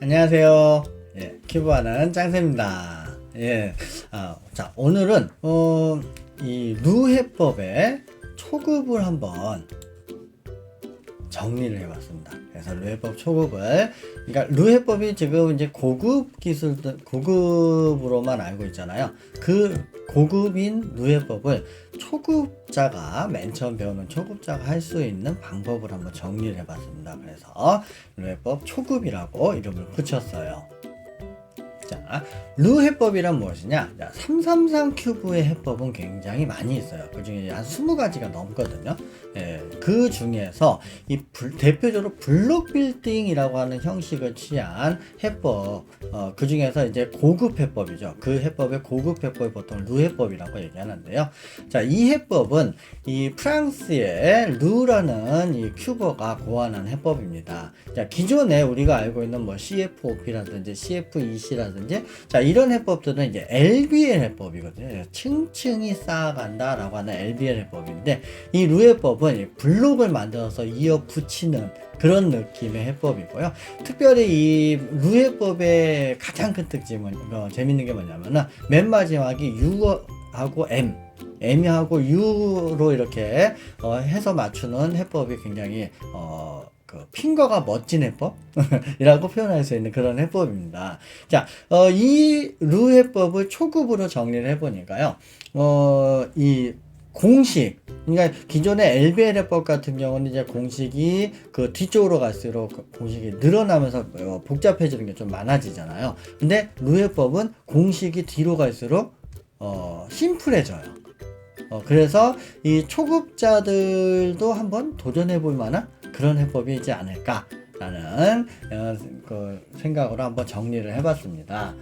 안녕하세요. 예, 큐브하는 짱쌤입니다. 예, 아, 자, 오늘은, 어, 이 루해법의 초급을 한번 정리를 해봤습니다. 그래서 루해법 초급을, 그러니까 루해법이 지금 이제 고급 기술들, 고급으로만 알고 있잖아요. 그 고급인 루해법을 초급자가 맨 처음 배우는 초급자가 할 수 있는 방법을 한번 정리를 해봤습니다. 그래서 루해법 초급이라고 이름을 붙였어요. 자, 루 해법이란 무엇이냐? 자, 333 큐브의 해법은 굉장히 많이 있어요. 그 중에 한 20가지가 넘거든요. 예, 그 중에서 이 불- 대표적으로 블록 빌딩이라고 하는 형식을 취한 해법, 어, 그 중에서 이제 고급 해법이죠. 그 해법의 고급 해법이 보통 루 해법이라고 얘기하는데요. 자, 이 해법은 이 프랑스의 루라는 이 큐버가 고안한 해법입니다. 자, 기존에 우리가 알고 있는 뭐 CFOP라든지 CFEC라든지 자, 이런 해법들은 이제 LBL 해법이거든요. 층층이 쌓아간다라고 하는 LBL 해법인데 이 루 해법은 이 블록을 만들어서 이어 붙이는 그런 느낌의 해법이고요. 특별히 이 루해법의 가장 큰 특징은 어, 재밌는 게 뭐냐면은 맨 마지막이 U하고 M M하고 U로 이렇게 어, 해서 맞추는 해법이 굉장히 어, 그 핑거가 멋진 해법이라고 표현할 수 있는 그런 해법입니다. 자, 어, 이 루 해법을 초급으로 정리를 해보니까요. 어, 이 공식, 그러니까 기존의 LBL 해법 같은 경우는 이제 공식이 그 뒤쪽으로 갈수록 그 공식이 늘어나면서 어, 복잡해지는 게 좀 많아지잖아요. 근데 루해법은 공식이 뒤로 갈수록 어, 심플해져요. 어, 그래서 이 초급자들도 한번 도전해 볼 만한 그런 해법이지 않을까라는 어, 그 생각으로 한번 정리를 해봤습니다.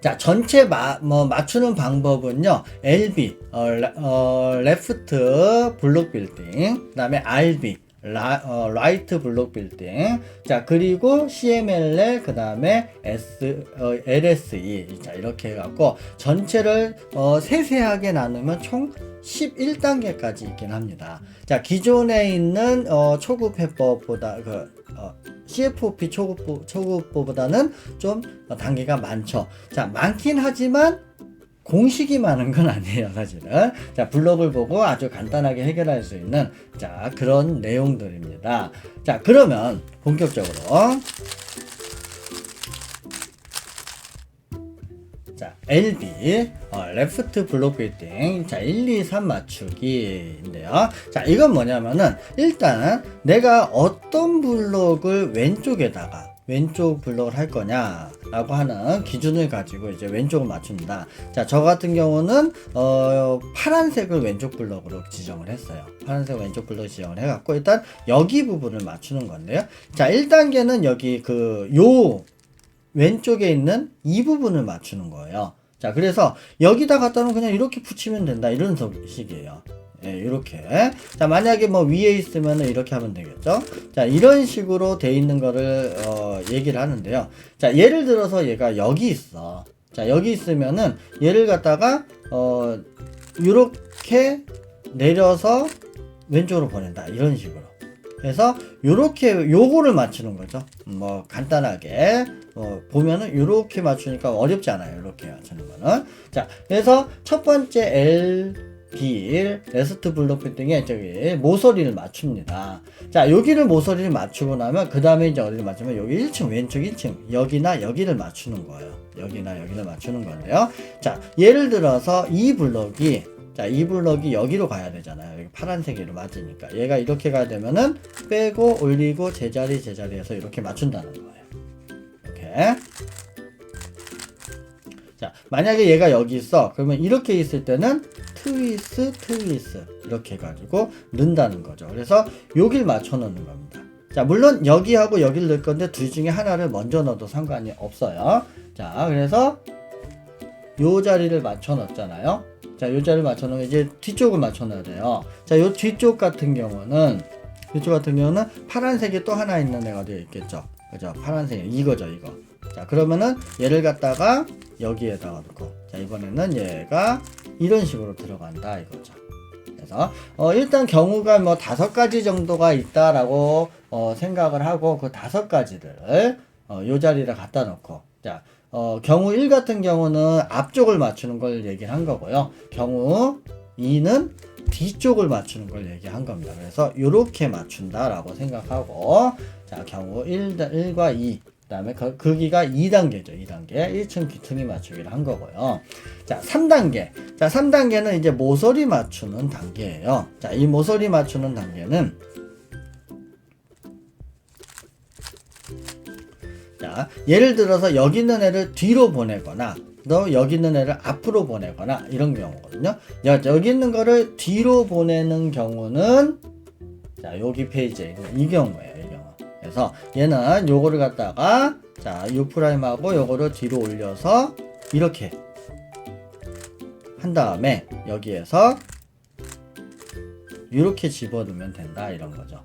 자, 전체 마, 뭐, 맞추는 방법은요, LB, 어, 라, 어, 레프트 블록 빌딩, 그 다음에 RB, 라, 어, 라이트 블록 빌딩, 자, 그리고 CMLL, 그 다음에 S, 어, LSE, 자, 이렇게 해갖고, 전체를, 어, 세세하게 나누면 총 11단계까지 있긴 합니다. 자, 기존에 있는, 어, 초급 해법보다, 그, 어, CFOP 초급, 초급보다는 좀 단계가 많죠. 자, 많긴 하지만 공식이 많은 건 아니에요, 사실은. 자, 블록을 보고 아주 간단하게 해결할 수 있는 자, 그런 내용들입니다. 자, 그러면 본격적으로 자, LB, 어, 레프트 블록 빌딩. 자, 1, 2, 3 맞추기인데요. 자, 이건 뭐냐면은, 일단, 내가 어떤 블록을 왼쪽에다가, 왼쪽 블록을 할 거냐라고 하는 기준을 가지고 이제 왼쪽을 맞춥니다. 자, 저 같은 경우는, 어, 파란색을 왼쪽 블록으로 지정을 했어요. 파란색 왼쪽 블록 지정을 해갖고, 일단, 여기 부분을 맞추는 건데요. 자, 1단계는 여기 그, 요, 왼쪽에 있는 이 부분을 맞추는 거예요. 자, 그래서 여기다 갖다는 그냥 이렇게 붙이면 된다. 이런 식이에요. 예, 이렇게. 자, 만약에 뭐 위에 있으면은 이렇게 하면 되겠죠? 자, 이런 식으로 돼 있는 거를, 어, 얘기를 하는데요. 자, 예를 들어서 얘가 여기 있어. 자, 여기 있으면은 얘를 갖다가, 어, 요렇게 내려서 왼쪽으로 보낸다. 이런 식으로. 그래서 요렇게 요거를 맞추는 거죠. 뭐 간단하게 어, 보면은 요렇게 맞추니까 어렵지 않아요. 요렇게 맞추는 거는. 자, 그래서 첫 번째 L B 레스트 블록 빌딩에 저기 모서리를 맞춥니다. 자, 여기를 모서리를 맞추고 나면 그 다음에 이제 어디를 맞추면 여기 1층 왼쪽 1층 여기나 여기를 맞추는 거예요. 여기나 여기를 맞추는 건데요. 자, 예를 들어서 이 블럭이 자, 이 블럭이 여기로 가야 되잖아요. 여기 파란색으로 맞으니까. 얘가 이렇게 가야 되면은 빼고 올리고 제자리 제자리에서 이렇게 맞춘다는 거예요. 이렇게. 자, 만약에 얘가 여기 있어. 그러면 이렇게 있을 때는 트위스, 트위스. 이렇게 해가지고 넣는다는 거죠. 그래서 여길 맞춰 놓는 겁니다. 자, 물론 여기하고 여기를 넣을 건데 둘 중에 하나를 먼저 넣어도 상관이 없어요. 자, 그래서 요 자리를 맞춰 넣었잖아요. 자, 요 자리를 맞춰 놓으면 이제 뒤쪽을 맞춰 놔야 돼요. 자, 요 뒤쪽 같은 경우는 이쪽 같은 경우는 파란색이 또 하나 있는 애가 되어 있겠죠. 그죠? 파란색 이거죠, 이거. 자, 그러면은 얘를 갖다가 여기에다가 놓고 자, 이번에는 얘가 이런 식으로 들어간다 이거죠. 그래서 어, 일단 경우가 뭐 다섯 가지 정도가 있다라고 어, 생각을 하고 그 다섯 가지를 어, 요 자리를 갖다 놓고 자 어, 경우 1 같은 경우는 앞쪽을 맞추는 걸 얘기를 한 거고요. 경우 2는 뒤쪽을 맞추는 걸 얘기한 겁니다. 그래서 이렇게 맞춘다라고 생각하고 자 경우 1, 1과 2그 다음에 그, 크기가 2단계죠. 2단계 1층 귀퉁이 맞추기를 한 거고요. 자 3단계 자 3단계는 이제 모서리 맞추는 단계예요. 자 이 모서리 맞추는 단계는 자, 예를 들어서 여기 있는 애를 뒤로 보내거나 또 여기 있는 애를 앞으로 보내거나 이런 경우거든요. 여, 여기 있는 거를 뒤로 보내는 경우는 자, 여기 페이지에 있는 이 경우예요. 그래서 얘는 요거를 갖다가 자, U 프라임하고 요거를 뒤로 올려서 이렇게 한 다음에 여기에서 이렇게 집어넣으면 된다 이런 거죠.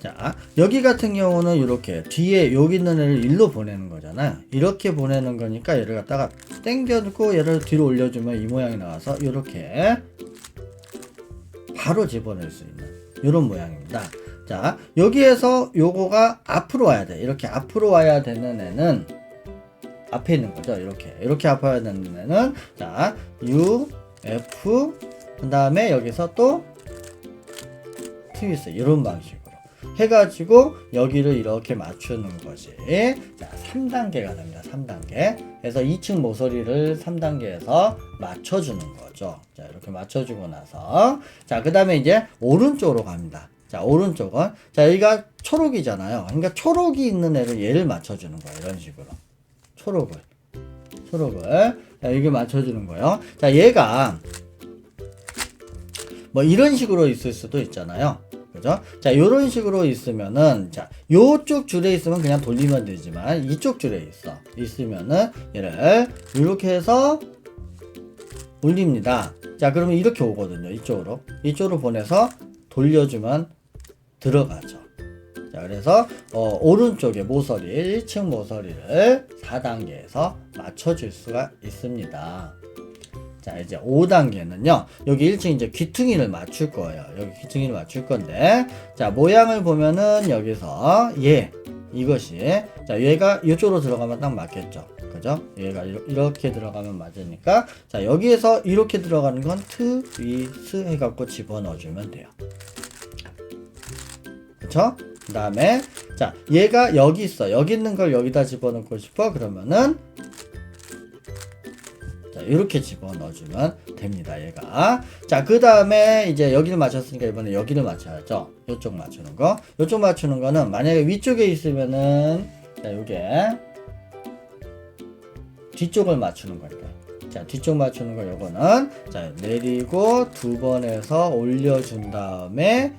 자, 여기 같은 경우는 이렇게 뒤에 여기 있는 애를 일로 보내는 거잖아요. 이렇게 보내는 거니까 얘를 갖다가 당겨고 얘를 뒤로 올려주면 이 모양이 나와서 이렇게 바로 집어넣을 수 있는 이런 모양입니다. 자, 여기에서 요거가 앞으로 와야 돼. 이렇게 앞으로 와야 되는 애는 앞에 있는 거죠. 이렇게. 이렇게 앞으로 와야 되는 애는 자, U, F, 그 다음에 여기서 또 트위스 이런 방식으로 해가지고 여기를 이렇게 맞추는 거지. 자, 3단계가 됩니다. 3단계. 그래서 2층 모서리를 3단계에서 맞춰주는 거죠. 자, 이렇게 맞춰주고 나서 자, 그 다음에 이제 오른쪽으로 갑니다. 자, 오른쪽은 자, 여기가 초록이잖아요. 그러니까 초록이 있는 애를 얘를 맞춰주는 거예요. 이런 식으로. 초록을. 초록을. 자, 이게 맞춰주는 거예요. 자, 얘가 뭐 이런 식으로 있을 수도 있잖아요. 그죠? 자, 요런 식으로 있으면은, 자, 요쪽 줄에 있으면 그냥 돌리면 되지만, 이쪽 줄에 있어. 있으면은, 얘를, 이렇게 해서, 올립니다. 자, 그러면 이렇게 오거든요. 이쪽으로. 이쪽으로 보내서, 돌려주면, 들어가죠. 자, 그래서, 어, 오른쪽에 모서리, 1층 모서리를 4단계에서 맞춰줄 수가 있습니다. 자, 이제 5단계는요. 여기 1층 이제 귀퉁이를 맞출 거예요. 여기 귀퉁이를 맞출 건데. 자, 모양을 보면은 여기서 얘 이것이 자, 얘가 이쪽으로 들어가면 딱 맞겠죠. 그죠? 얘가 이렇게 들어가면 맞으니까 자, 여기에서 이렇게 들어가는 건 트 위 스 해 갖고 집어넣어 주면 돼요. 그쵸? 그 다음에, 자, 얘가 여기 있어. 여기 있는 걸 여기다 집어넣고 싶어. 그러면은, 자, 이렇게 집어넣어주면 됩니다, 얘가. 자, 그 다음에 이제 여기를 맞췄으니까 이번에 여기를 맞춰야죠. 이쪽 맞추는 거. 이쪽 맞추는 거는 만약에 위쪽에 있으면은, 자, 요게, 뒤쪽을 맞추는 거니까. 자, 뒤쪽 맞추는 거 요거는, 자, 내리고 두번 해서 올려준 다음에,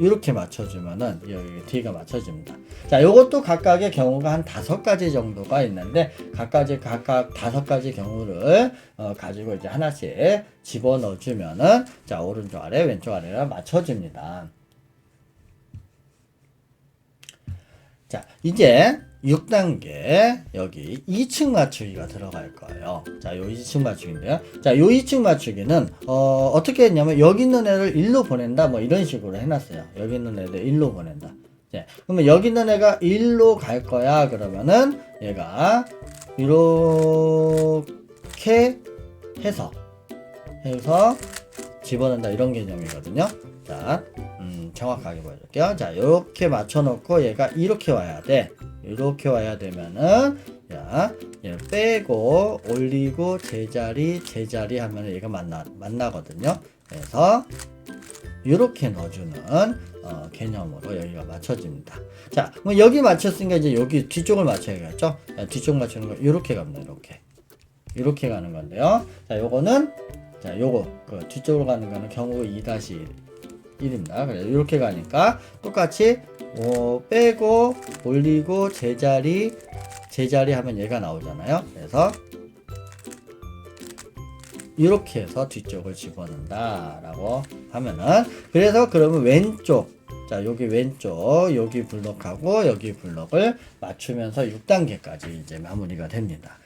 이렇게 맞춰주면은 여기 뒤가 맞춰집니다. 자, 요것도 각각의 경우가 한 다섯 가지 정도가 있는데 각가지 각각 다섯 가지 경우를 어, 가지고 이제 하나씩 집어 넣어주면은 자 오른쪽 아래 왼쪽 아래를 맞춰줍니다. 자, 이제 6단계 여기 2층 맞추기가 들어갈 거예요. 자, 요 2층 맞추기인데요. 자, 요 2층 맞추기는 어, 어떻게 했냐면 여기 있는 애를 일로 보낸다 뭐 이런 식으로 해놨어요. 여기 있는 애들 일로 보낸다. 자, 그러면 여기 있는 애가 일로 갈 거야. 그러면은 얘가 이렇게 해서 해서 집어넣는다 이런 개념이거든요. 자, 음, 정확하게 보여줄게요. 자, 이렇게 맞춰놓고 얘가 이렇게 와야 돼. 이렇게 와야 되면은, 자, 얘를 빼고 올리고 제자리 제자리 하면 얘가 만나 만나거든요. 그래서 이렇게 넣어주는 어, 개념으로 여기가 맞춰집니다. 자, 뭐 여기 맞췄으니까 이제 여기 뒤쪽을 맞춰야겠죠? 자, 뒤쪽 맞추는 거 이렇게 갑니다. 이렇게 이렇게 가는 건데요. 자, 요거는 자, 요거 그 뒤쪽으로 가는 거는 경우 2-1 1입니다. 그래서 이렇게 가니까 똑같이 어, 빼고 올리고 제자리 제자리 하면 얘가 나오잖아요. 그래서 이렇게 해서 뒤쪽을 집어넣는다 라고 하면은 그래서 그러면 왼쪽 자 여기 왼쪽 여기 블럭하고 여기 블럭을 맞추면서 6단계까지 이제 마무리가 됩니다.